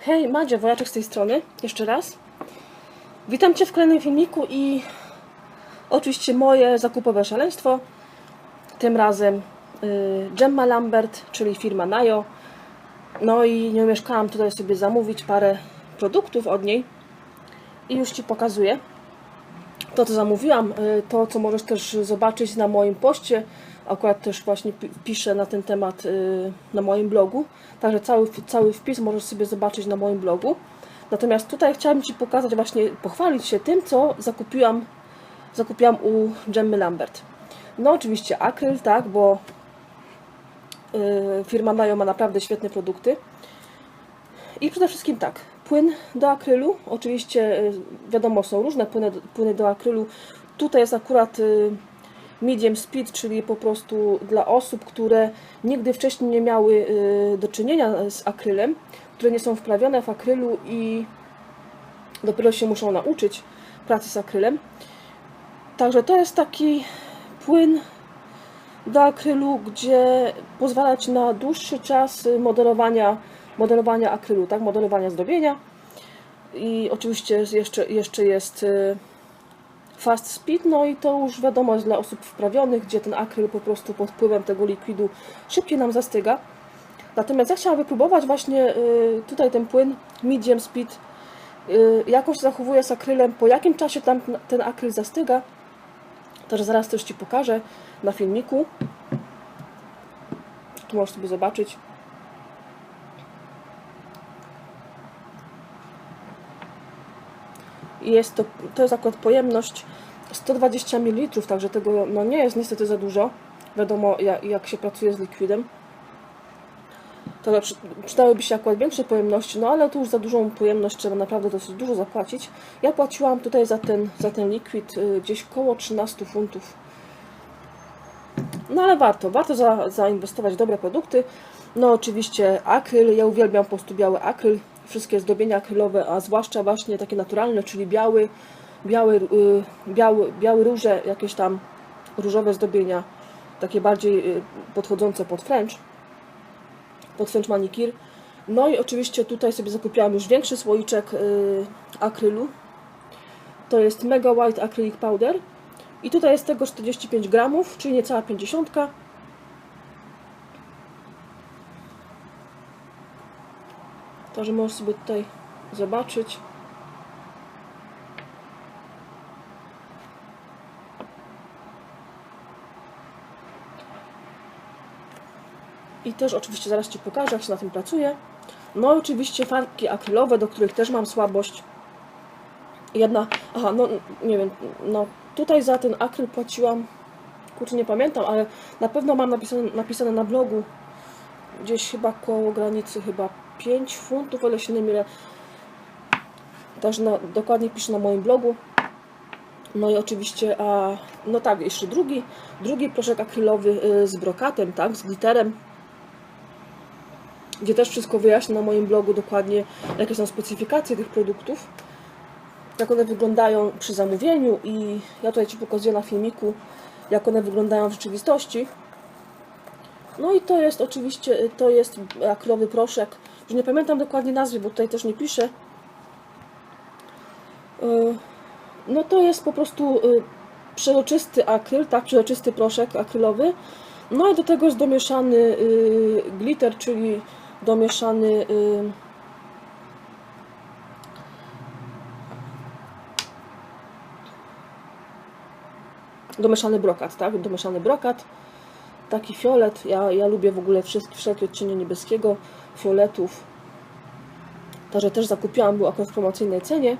Hej, Madzia Wojaczek z tej strony, jeszcze raz. Witam Cię w kolejnym filmiku i oczywiście moje zakupowe szaleństwo. Tym razem y, Gemma Lambert, czyli firma Najo. No i nie umieszkałam tutaj sobie zamówić parę produktów od niej i już Ci pokazuję. To, co zamówiłam, y, to, co możesz też zobaczyć na moim poście, akurat też właśnie pi- piszę na ten temat y, na moim blogu, także cały, cały wpis możesz sobie zobaczyć na moim blogu. Natomiast tutaj chciałam Ci pokazać, właśnie pochwalić się tym, co zakupiłam, zakupiłam u Gemmy Lambert. No oczywiście akryl, tak, bo y, firma Najo ma naprawdę świetne produkty. I przede wszystkim tak, płyn do akrylu, oczywiście y, wiadomo są różne płyny, płyny do akrylu. Tutaj jest akurat medium speed, czyli po prostu dla osób, które nigdy wcześniej nie miały y, do czynienia z akrylem, które nie są wprawione w akrylu i dopiero się muszą nauczyć pracy z akrylem. Także to jest taki płyn do akrylu, gdzie pozwala na dłuższy czas modelowania, modelowania akrylu, tak? modelowania zdobienia. I oczywiście jeszcze, jeszcze jest y, fast speed, no i to już wiadomo jest dla osób wprawionych, gdzie ten akryl po prostu pod wpływem tego likwidu szybciej nam zastyga. Natomiast ja chciałam wypróbować właśnie y, tutaj ten płyn medium speed, y, jakoś zachowuje z akrylem, po jakim czasie tam ten akryl zastyga. Także zaraz też Ci pokażę na filmiku. Tu możesz sobie zobaczyć. Jest to, to jest akurat pojemność 120 ml, także tego no, nie jest niestety za dużo. Wiadomo jak, jak się pracuje z likwidem. To przy, przydałyby się akurat większe pojemności, no ale tu już za dużą pojemność trzeba naprawdę dosyć dużo zapłacić. Ja płaciłam tutaj za ten, za ten likwid y, gdzieś koło 13 funtów. No ale warto, warto za, zainwestować w dobre produkty. No oczywiście akryl, ja uwielbiam po prostu biały akryl, wszystkie zdobienia akrylowe, a zwłaszcza właśnie takie naturalne, czyli biały, biały, y, biały, biały róże, jakieś tam różowe zdobienia, takie bardziej y, podchodzące pod French, pod French manikir. No i oczywiście tutaj sobie zakupiłam już większy słoiczek y, akrylu. To jest Mega White Acrylic Powder. I tutaj jest tego 45 gramów, czyli niecała 50. Także możesz sobie tutaj zobaczyć. I też oczywiście zaraz Ci pokażę, jak się na tym pracuje. No i oczywiście farbki akrylowe, do których też mam słabość. Jedna, aha, no nie wiem, no tutaj za ten akryl płaciłam, kurczę nie pamiętam, ale na pewno mam napisane, napisane na blogu gdzieś chyba koło granicy chyba 5 funtów, ale się nie mylę. Także na, dokładnie piszę na moim blogu. No i oczywiście, a, no tak, jeszcze drugi, drugi proszek akrylowy y, z brokatem, tak, z glitterem, gdzie też wszystko wyjaśnię na moim blogu dokładnie, jakie są specyfikacje tych produktów, jak one wyglądają przy zamówieniu i ja tutaj Ci pokazuję na filmiku, jak one wyglądają w rzeczywistości. No i to jest oczywiście, to jest akrylowy proszek, już nie pamiętam dokładnie nazwy, bo tutaj też nie piszę. Y, No to jest po prostu y, przezroczysty akryl, tak, przezroczysty proszek akrylowy. No i do tego jest domieszany y, glitter, czyli domieszany domieszany brokat, tak? Domieszany brokat, taki fiolet. Ja, ja lubię w ogóle wszystkie, wszelkie odcienie niebieskiego, fioletów. Także też zakupiłam, był akurat w promocyjnej cenie.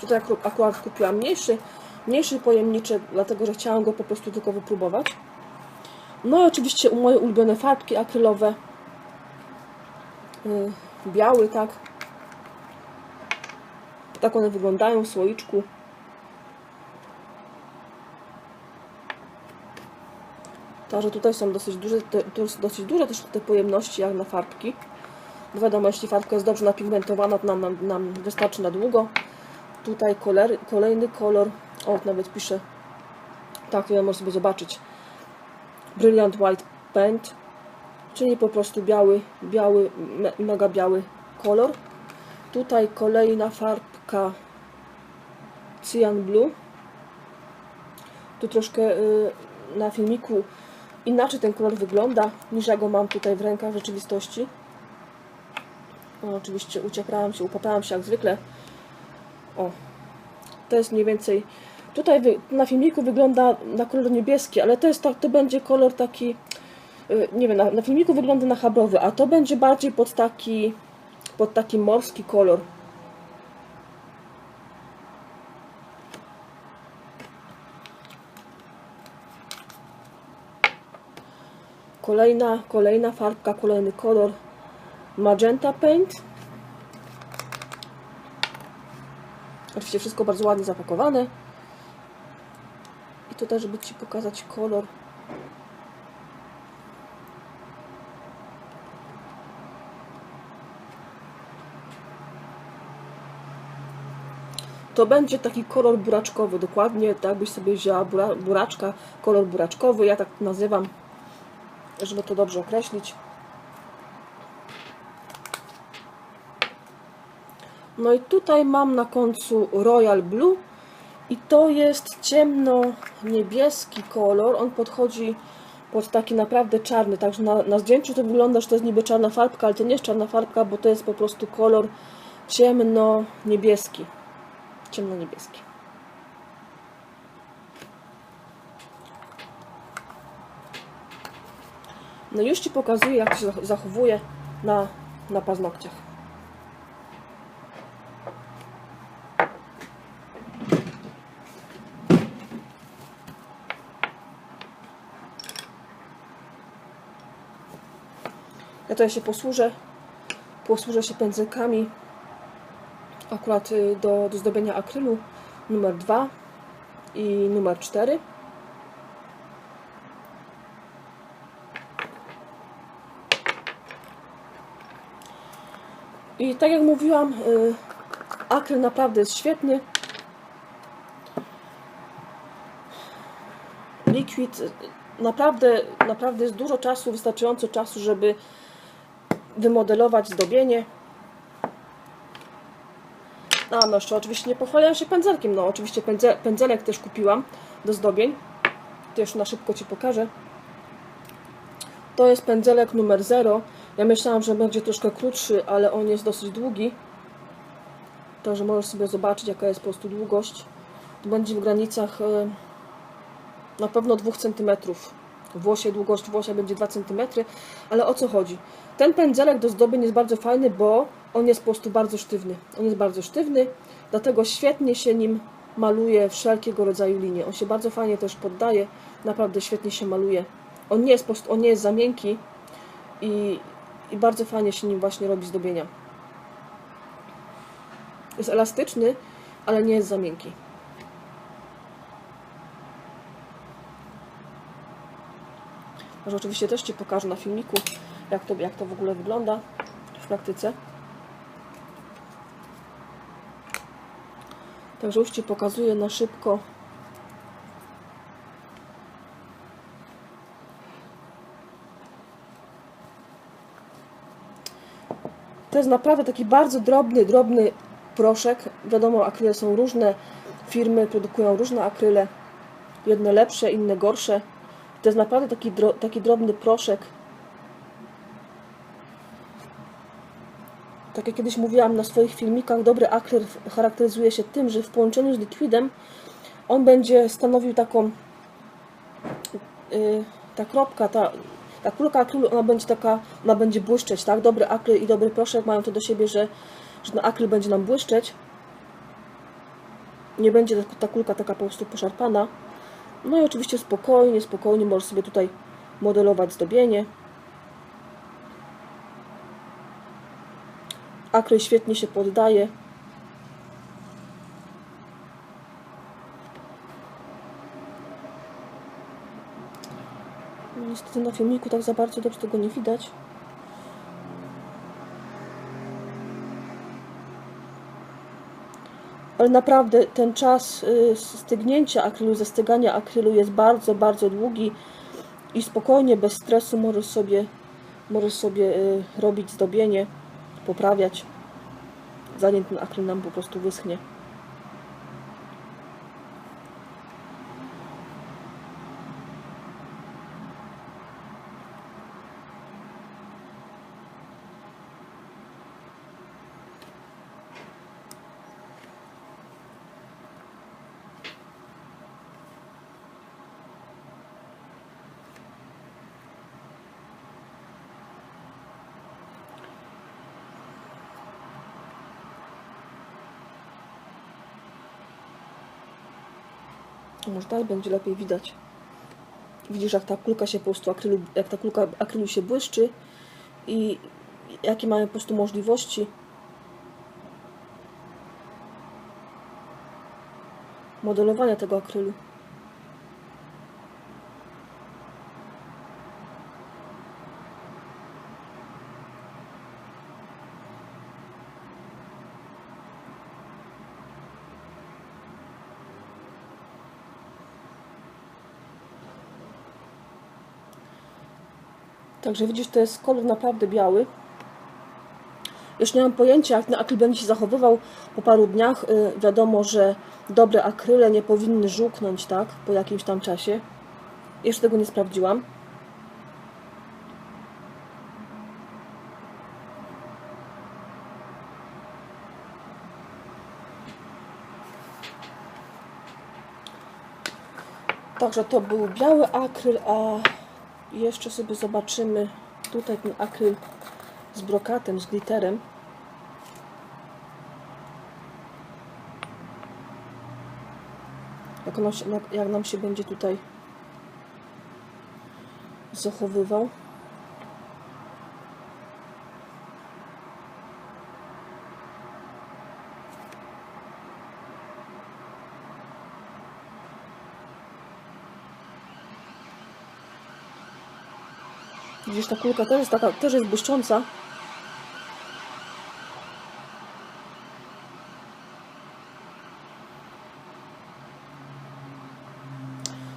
Tutaj akurat kupiłam mniejszy, mniejszy pojemniczek, dlatego że chciałam go po prostu tylko wypróbować. No i oczywiście moje ulubione farbki akrylowe. Yy, biały, tak. Tak one wyglądają w słoiczku. Także tutaj są dosyć duże, te, dosyć duże też te pojemności jak na farbki. Bo wiadomo, jeśli farbka jest dobrze napigmentowana, to nam, nam, nam wystarczy na długo. Tutaj koler, kolejny kolor, o nawet piszę, tak, tutaj możesz sobie zobaczyć. Brilliant White Paint, czyli po prostu biały, biały, me, mega biały kolor. Tutaj kolejna farbka Cyan Blue. Tu troszkę y, na filmiku inaczej ten kolor wygląda niż ja go mam tutaj w rękach w rzeczywistości. Oczywiście ucieprałam się, upaprałam się jak zwykle. O, to jest mniej więcej. Tutaj na filmiku wygląda na kolor niebieski, ale to jest tak, to będzie kolor taki. y, Nie wiem, na, na filmiku wygląda na chabrowy, a to będzie bardziej pod taki, pod taki morski kolor. Kolejna, kolejna farbka, kolejny kolor Magenta Paint. Oczywiście wszystko bardzo ładnie zapakowane. I tutaj, żeby Ci pokazać kolor. To będzie taki kolor buraczkowy, dokładnie tak byś sobie wzięła bura, buraczka, kolor buraczkowy, ja tak nazywam, żeby to dobrze określić. No i tutaj mam na końcu Royal Blue i to jest ciemno-niebieski kolor. On podchodzi pod taki naprawdę czarny, także na, na zdjęciu to wygląda, że to jest niby czarna farbka, ale to nie jest czarna farbka, bo to jest po prostu kolor ciemno-niebieski. Ciemno-niebieski. No już Ci pokazuję, jak się zach- zachowuje na, na paznokciach. Ja tutaj się posłużę, posłużę się pędzelkami akurat y, do, do zdobienia akrylu numer 2 i numer 4. I tak jak mówiłam, y, akryl naprawdę jest świetny. Liquid y, naprawdę, naprawdę jest dużo czasu, wystarczająco czasu, żeby wymodelować zdobienie. A, no jeszcze oczywiście nie pochwaliłam się pędzelkiem. No oczywiście pędze, pędzelek też kupiłam do zdobień. Jeszcze na szybko Ci pokażę. To jest pędzelek numer 0. Ja myślałam, że będzie troszkę krótszy, ale on jest dosyć długi. Także możesz sobie zobaczyć, jaka jest po prostu długość. To będzie w granicach e, na pewno 2 cm. Włosie długość włosia będzie 2 cm, ale o co chodzi? Ten pędzelek do zdobień jest bardzo fajny, bo on jest po prostu bardzo sztywny. On jest bardzo sztywny, dlatego świetnie się nim maluje wszelkiego rodzaju linie. On się bardzo fajnie też poddaje, naprawdę świetnie się maluje. On nie jest, on nie jest za miękki i, i bardzo fajnie się nim właśnie robi zdobienia. Jest elastyczny, ale nie jest za miękki. Może oczywiście też Ci pokażę na filmiku, jak to, jak to w ogóle wygląda w praktyce. Także już Ci pokazuję na szybko. To jest naprawdę taki bardzo drobny, drobny proszek. Wiadomo, akryle są różne. Firmy produkują różne akryle. Jedne lepsze, inne gorsze. To jest naprawdę taki, dro, taki drobny proszek. Tak jak kiedyś mówiłam na swoich filmikach, dobry akryl charakteryzuje się tym, że w połączeniu z likwidem on będzie stanowił taką yy, ta kropka, ta, ta kulka akrylu, ona będzie taka, ona będzie błyszczeć, tak? Dobry akryl i dobry proszek mają to do siebie, że, że ten akryl będzie nam błyszczeć. Nie będzie ta, kulka taka po prostu poszarpana. No i oczywiście spokojnie, spokojnie możesz sobie tutaj modelować zdobienie. Akryl świetnie się poddaje. No, Niestety na filmiku tak za bardzo dobrze tego nie widać. Ale naprawdę ten czas y, stygnięcia akrylu, zastygania akrylu jest bardzo, bardzo długi i spokojnie, bez stresu możesz sobie, możesz sobie y, robić zdobienie, poprawiać, zanim ten akryl nam po prostu wyschnie. Może tak będzie lepiej widać. Widzisz, jak ta kulka się po prostu akrylu, jak ta kulka akrylu się błyszczy i jakie mamy po prostu możliwości. Modelowania tego akrylu. Także widzisz, to jest kolor naprawdę biały. Jeszcze nie mam pojęcia, jak ten akryl będzie się zachowywał po paru dniach. Y, wiadomo, że dobre akryle nie powinny żółknąć, tak, po jakimś tam czasie. Jeszcze tego nie sprawdziłam. Także to był biały akryl, a jeszcze sobie zobaczymy tutaj ten akryl z brokatem, z glitterem. Jak, się, jak nam się będzie tutaj zachowywał. Widzisz, ta kulka też jest taka, też jest błyszcząca.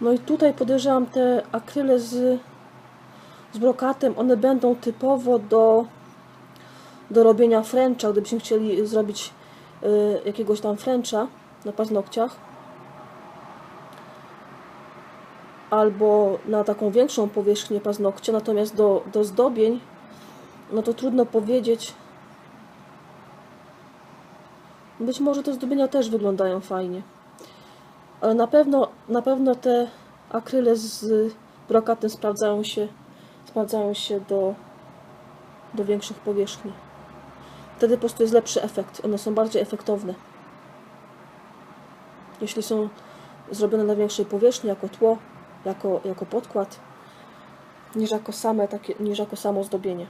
No i tutaj podejrzewam te akryle z, z brokatem, one będą typowo do, do robienia fręcza, gdybyśmy chcieli zrobić y, jakiegoś tam fręcza na paznokciach. Albo na taką większą powierzchnię paznokcia, natomiast do, do zdobień, no to trudno powiedzieć. Być może te zdobienia też wyglądają fajnie. Ale na pewno, na pewno te akryle z brokatem sprawdzają się, sprawdzają się do, do większych powierzchni. Wtedy po prostu jest lepszy efekt. One są bardziej efektowne. Jeśli są zrobione na większej powierzchni jako tło, jako, jako podkład, niż jako, same takie, niż jako samo zdobienie.